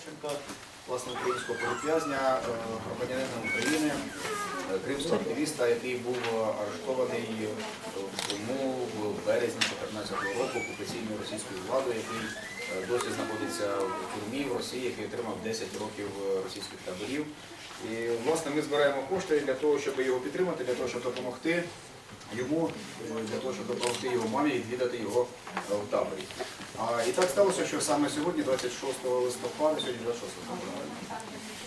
Ковченка, власне, українського політв'язня, е, громадянина України, е, кримського активіста, який був е, арештований в Криму в березні 2014 року окупаційною російською владою, який досі знаходиться в тюрмі в Росії, який отримав 10 років російських таборів. І власне ми збираємо кошти для того, щоб його підтримати, для того, щоб допомогти йому, е, для того, щоб допомогти його мамі відвідати його е, в таборі. А, і так сталося, що саме сьогодні, 26 листопада, сьогодні 26 листопада,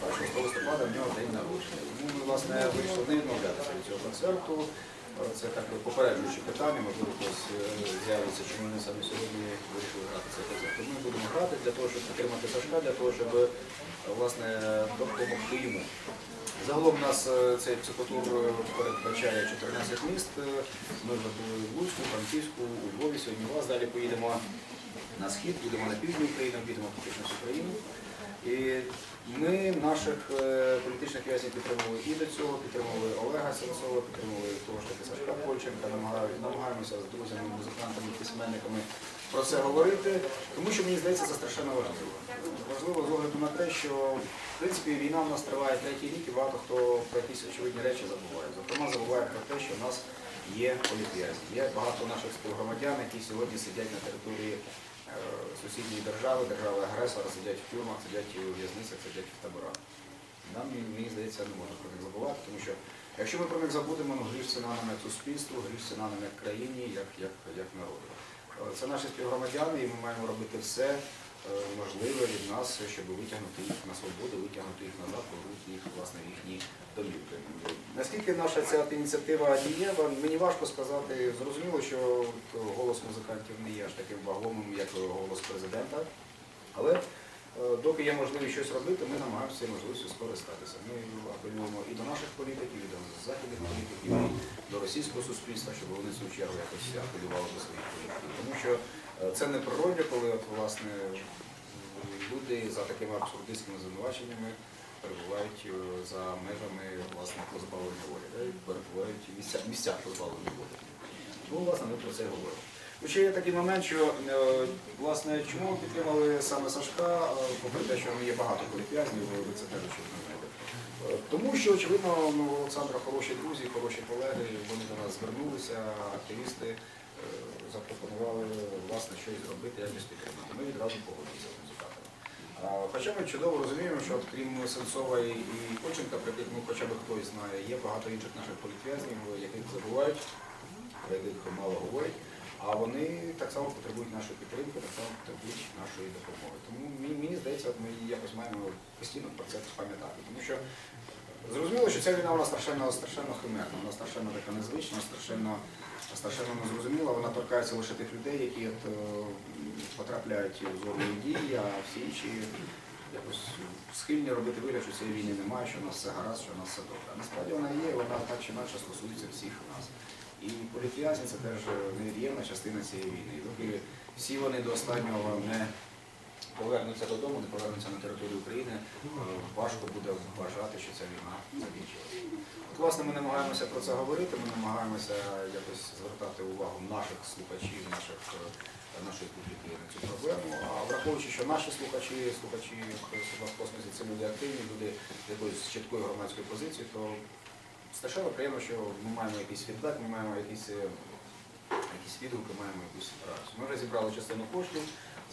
26 листопада в нього день народження. Тому ми власне вирішили не відмовлятися від цього концерту. Е, Це так попереджуюче питання, можливо, з'явиться, чому вони саме сьогодні вирішили грати цей концерт. Ми будемо грати для того, щоб підтримати Сашка, для того, щоб власне допомогти йому. Загалом у нас е, цей психотур е, передбачає 14 міст. Е, Ми вже були в Луцьку, Франківську, у Львові, сьогодні у вас. Далі поїдемо на схід, підемо на південь України, підемо фактично всю країну. І ми наших політичних в'язнів підтримували і до цього, підтримували Олега Сенцова, підтримували того ж таки Сашка Польченка, намагаємося з друзями, музикантами, письменниками про це говорити, тому що мені здається, це страшенно важливо. Важливо з огляду на те, що в принципі війна в нас триває третій рік, і багато хто про якісь очевидні речі забуває. Зокрема, забуває про те, що в нас є політв'язні. Є багато наших співгромадян, які сьогодні сидять на території е, сусідньої держави, держави-агресора, сидять в тюрмах, сидять у в'язницях, сидять в таборах. Нам, мені здається, не можна про них забувати, тому що якщо ми про них забудемо, ну гріш ціна нам як суспільству, гріш ціна нам як країні, як, як, як народу. Е, Це наші співгромадяни, і ми маємо робити все е, можливе від нас, щоб витягнути їх на свободу, витягнути їх назад, повернути їх власне в їхні домівки. Наскільки наша ця ініціатива дієва, мені важко сказати. Зрозуміло, що голос музикантів не є аж таким вагомим, як голос президента. Але е, доки є можливість щось робити, ми намагаємося можливістю скористатися. Ми апелюємо і до наших політиків, і до західних політиків, до російського суспільства, щоб вони в свою чергу якось апелювали до своїх політиків. Тому що е, це не природно, коли от, власне люди за такими абсурдистськими звинуваченнями перебувають е, за межами власне позбавлення волі, перебувають місця, місцях позбавлення волі. Тому, власне, ми про це говоримо. Ще є такий момент, що е, власне, чому підтримали саме Сашка, е, попри те, що є багато політв'язнів, ви це теж знаєте. Е, Тому що, очевидно, у Олександра хороші друзі, хороші колеги, вони до нас звернулися, активісти запропонували власне щось зробити, якось підтримати. Ми відразу погодилися з. А, Хоча ми чудово розуміємо, що крім Сенцова і Коченка, про яких ну, хоча б хтось знає, є багато інших наших політв'язнів, яких забувають, про яких мало говорять. А вони так само потребують нашої підтримки, так само потребують нашої допомоги. Тому мені, здається, от ми якось маємо постійно про це пам'ятати. Тому що зрозуміло, що ця війна вона страшенно, страшенно химерна, вона страшенно така незвична, страшенно, страшенно незрозуміла. Вона торкається лише тих людей, які от, е, потрапляють у зону дії, а всі інші якось схильні робити вигляд, що цієї війни немає, що у нас все гаразд, що у нас все добре. А насправді вона є, вона так чи інакше стосується всіх нас. І політв'язні це теж невід'ємна частина цієї війни. І Доки всі вони до останнього не повернуться додому, не повернуться на територію України, е, важко буде вважати, що ця війна закінчилася. От, власне, ми намагаємося про це говорити, ми намагаємося якось звертати увагу наших слухачів, наших, е, нашої публіки на цю проблему. А враховуючи, що наші слухачі, слухачі в космосі це люди активні, люди з якоюсь чіткою громадською позицією, то страшенно приємно, що ми маємо якийсь фідбек, ми маємо якісь, е, якісь відгуки, маємо якусь реакцію. Ми вже зібрали частину коштів,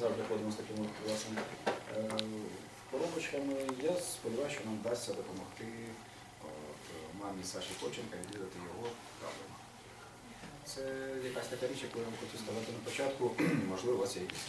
завжди ходимо з такими власне е, коробочками. Я сподіваюся, що нам вдасться допомогти от, мамі Саші Коченка відвідати його табор. Це якась така річ, яку я вам хотів сказати на початку. Можливо, у вас є якісь.